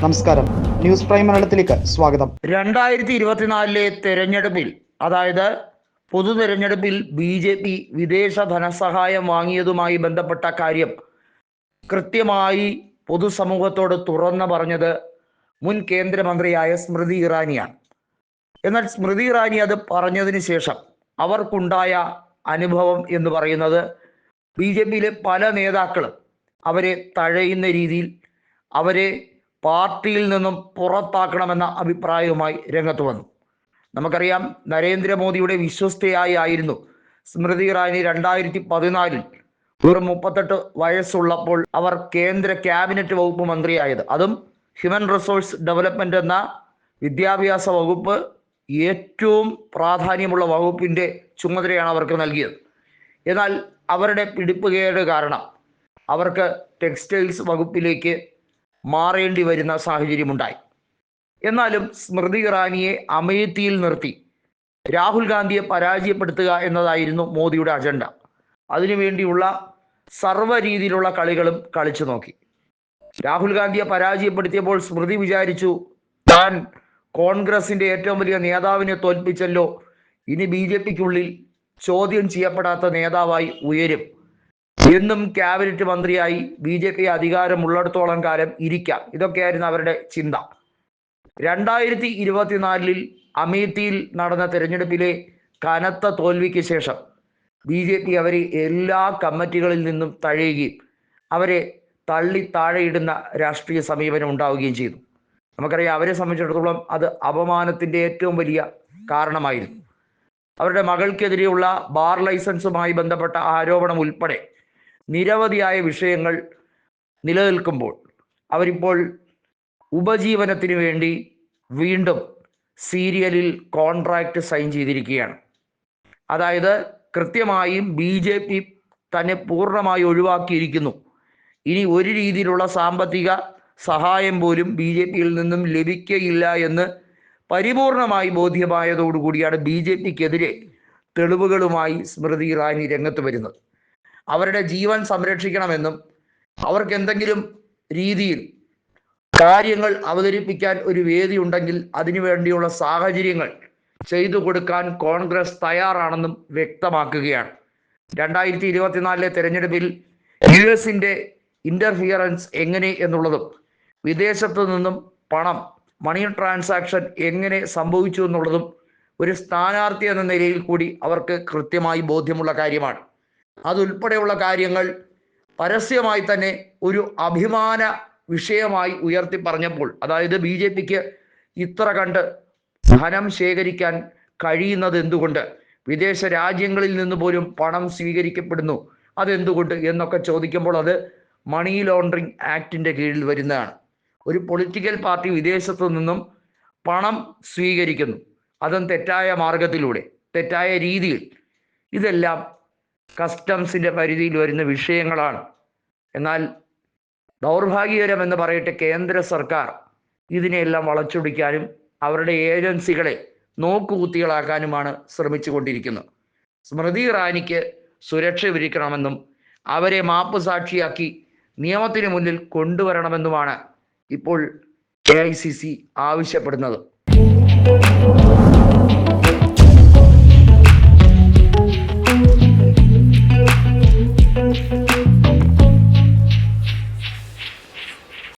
നമസ്കാരം. News prime മലയാളത്തിലേക്ക് സ്വാഗതം. രണ്ടായിരത്തി ഇരുപത്തിനാലിലെ തെരഞ്ഞെടുപ്പിൽ അതായത് പൊതു തെരഞ്ഞെടുപ്പിൽ ബി ജെ പി വിദേശ ധനസഹായം വാങ്ങിയതുമായി ബന്ധപ്പെട്ട കാര്യം കൃത്യമായി പൊതുസമൂഹത്തോട് തുറന്നു പറഞ്ഞത് മുൻ കേന്ദ്രമന്ത്രിയായ സ്മൃതി ഇറാനിയാണ്. എന്നാൽ സ്മൃതി ഇറാനി അത് പറഞ്ഞതിന് ശേഷം അവർക്കുണ്ടായ അനുഭവം എന്ന് പറയുന്നത് ബി ജെ പിയിലെ പല നേതാക്കളും അവരെ തഴയുന്ന രീതിയിൽ അവരെ പാർട്ടിയിൽ നിന്നും പുറത്താക്കണമെന്ന അഭിപ്രായവുമായി രംഗത്ത് വന്നു. നമുക്കറിയാം നരേന്ദ്രമോദിയുടെ വിശ്വസ്തയായി ആയിരുന്നു സ്മൃതി ഇറാനി രണ്ടായിരത്തി പതിനാലിൽ വെറും മുപ്പത്തെട്ട് വയസ്സുള്ളപ്പോൾ അവർ കേന്ദ്ര ക്യാബിനറ്റ് വകുപ്പ് മന്ത്രിയായത്. അതും ഹ്യൂമൻ റിസോഴ്സ് ഡെവലപ്മെന്റ് എന്ന വിദ്യാഭ്യാസ വകുപ്പ് ഏറ്റവും പ്രാധാന്യമുള്ള വകുപ്പിന്റെ ചുമതലയാണ് അവർക്ക് നൽകിയത്. എന്നാൽ അവരുടെ പിടിപ്പുകേട് കാരണം അവർക്ക് ടെക്സ്റ്റൈൽസ് വകുപ്പിലേക്ക് മാറേണ്ടി വരുന്ന സാഹചര്യമുണ്ടായി. എന്നാലും സ്മൃതി ഇറാനിയെ അമേത്തിയിൽ നിർത്തി. രാഹുൽ ഗാന്ധിയെ പരാജയപ്പെടുത്തുക എന്നതായിരുന്നു മോദിയുടെ അജണ്ട. അതിനുവേണ്ടിയുള്ള സർവ രീതിയിലുള്ള കളികളും കളിച്ചു നോക്കി. രാഹുൽ ഗാന്ധിയെ പരാജയപ്പെടുത്തിയപ്പോൾ സ്മൃതി വിചാരിച്ചു താൻ കോൺഗ്രസിന്റെ ഏറ്റവും വലിയ നേതാവിനെ തോൽപ്പിച്ചല്ലോ. ഇനി ബി ജെ പിക്കുള്ളിൽ ചോദ്യം ചെയ്യപ്പെടാത്ത നേതാവായി ഉയരും. എന്നും ക്യാബിനറ്റ് മന്ത്രിയായി ബി ജെ പി അധികാരമുള്ളിടത്തോളം കാലം ഇരിക്കാം. ഇതൊക്കെയായിരുന്നു അവരുടെ ചിന്ത. രണ്ടായിരത്തി ഇരുപത്തിനാലിൽ അമേത്തിയിൽ നടന്ന തെരഞ്ഞെടുപ്പിലെ കനത്ത തോൽവിക്ക് ശേഷം ബി ജെ പി അവരെ എല്ലാ കമ്മിറ്റികളിൽ നിന്നും തഴയുകയും അവരെ തള്ളി താഴെയിടുന്ന രാഷ്ട്രീയ സമീപനം ഉണ്ടാവുകയും ചെയ്തു. നമുക്കറിയാം അവരെ സംബന്ധിച്ചിടത്തോളം അത് അപമാനത്തിന്റെ ഏറ്റവും വലിയ കാരണമായിരുന്നു. അവരുടെ മകൾക്കെതിരെയുള്ള ബാർ ലൈസൻസുമായി ബന്ധപ്പെട്ട ആരോപണം ഉൾപ്പെടെ നിരവധിയായ വിഷയങ്ങൾ നിലനിൽക്കുമ്പോൾ അവരിപ്പോൾ ഉപജീവനത്തിന് വേണ്ടി വീണ്ടും സീരിയലിൽ കോൺട്രാക്റ്റ് സൈൻ ചെയ്തിരിക്കുകയാണ്. അതായത് കൃത്യമായും ബി ജെ പി തന്നെ പൂർണമായി ഒഴിവാക്കിയിരിക്കുന്നു. ഇനി ഒരു രീതിയിലുള്ള സാമ്പത്തിക സഹായം പോലും ബി ജെ പിയിൽ നിന്നും ലഭിക്കയില്ല എന്ന് പരിപൂർണമായി ബോധ്യമായതോടുകൂടിയാണ് ബി ജെ പിക്കെതിരെ തെളിവുകളുമായി സ്മൃതി ഇറാനി രംഗത്ത് വരുന്നത്. അവരുടെ ജീവൻ സംരക്ഷിക്കണമെന്നും അവർക്ക് എന്തെങ്കിലും രീതിയിൽ കാര്യങ്ങൾ അവതരിപ്പിക്കാൻ ഒരു വേദി ഉണ്ടെങ്കിൽ അതിനുവേണ്ടിയുള്ള സാഹചര്യങ്ങൾ ചെയ്തു കൊടുക്കാൻ കോൺഗ്രസ് തയ്യാറാണെന്നും വ്യക്തമാക്കുകയാണ്. രണ്ടായിരത്തി ഇരുപത്തിനാലിലെ തെരഞ്ഞെടുപ്പിൽ യു എസിന്റെ ഇന്റർഫിയറൻസ് എങ്ങനെ എന്നുള്ളതും വിദേശത്തു നിന്നും പണം മണി ട്രാൻസാക്ഷൻ എങ്ങനെ സംഭവിച്ചു എന്നുള്ളതും ഒരു സ്ഥാനാർത്ഥി എന്ന നിലയിൽ കൂടി അവർക്ക് കൃത്യമായി ബോധ്യമുള്ള കാര്യമാണ്. അതുൾപ്പെടെയുള്ള കാര്യങ്ങൾ പരസ്യമായി തന്നെ ഒരു അഭിമാന വിഷയമായി ഉയർത്തി പറഞ്ഞപ്പോൾ അതായത് ബി ജെ പിക്ക് ഇത്ര കണ്ട് ധനം ശേഖരിക്കാൻ കഴിയുന്നത് എന്തുകൊണ്ട്? വിദേശ രാജ്യങ്ങളിൽ നിന്ന് പോലും പണം സ്വീകരിക്കപ്പെടുന്നു അതെന്തുകൊണ്ട് എന്നൊക്കെ ചോദിക്കുമ്പോൾ അത് മണി ലോണ്ടറിങ് ആക്ടിന്റെ കീഴിൽ വരുന്നതാണ്. ഒരു പൊളിറ്റിക്കൽ പാർട്ടി വിദേശത്തു നിന്നും പണം സ്വീകരിക്കുന്നു. അതും തെറ്റായ മാർഗത്തിലൂടെ തെറ്റായ രീതിയിൽ. ഇതെല്ലാം കസ്റ്റംസിന്റെ പരിധിയിൽ വരുന്ന വിഷയങ്ങളാണ്. എന്നാൽ ദൗർഭാഗ്യകരം എന്ന് പറയട്ടെ കേന്ദ്ര സർക്കാർ ഇതിനെയെല്ലാം വളച്ചൊടിക്കാനും അവരുടെ ഏജൻസികളെ നോക്കുകുത്തികളാക്കാനുമാണ് ശ്രമിച്ചു കൊണ്ടിരിക്കുന്നത് സ്മൃതി ഇറാനിക്ക് സുരക്ഷ ഒരുക്കണമെന്നും അവരെ മാപ്പ് സാക്ഷിയാക്കി നിയമത്തിന് മുന്നിൽ കൊണ്ടുവരണമെന്നുമാണ് ഇപ്പോൾ എ ഐ സി സി ആവശ്യപ്പെടുന്നത്.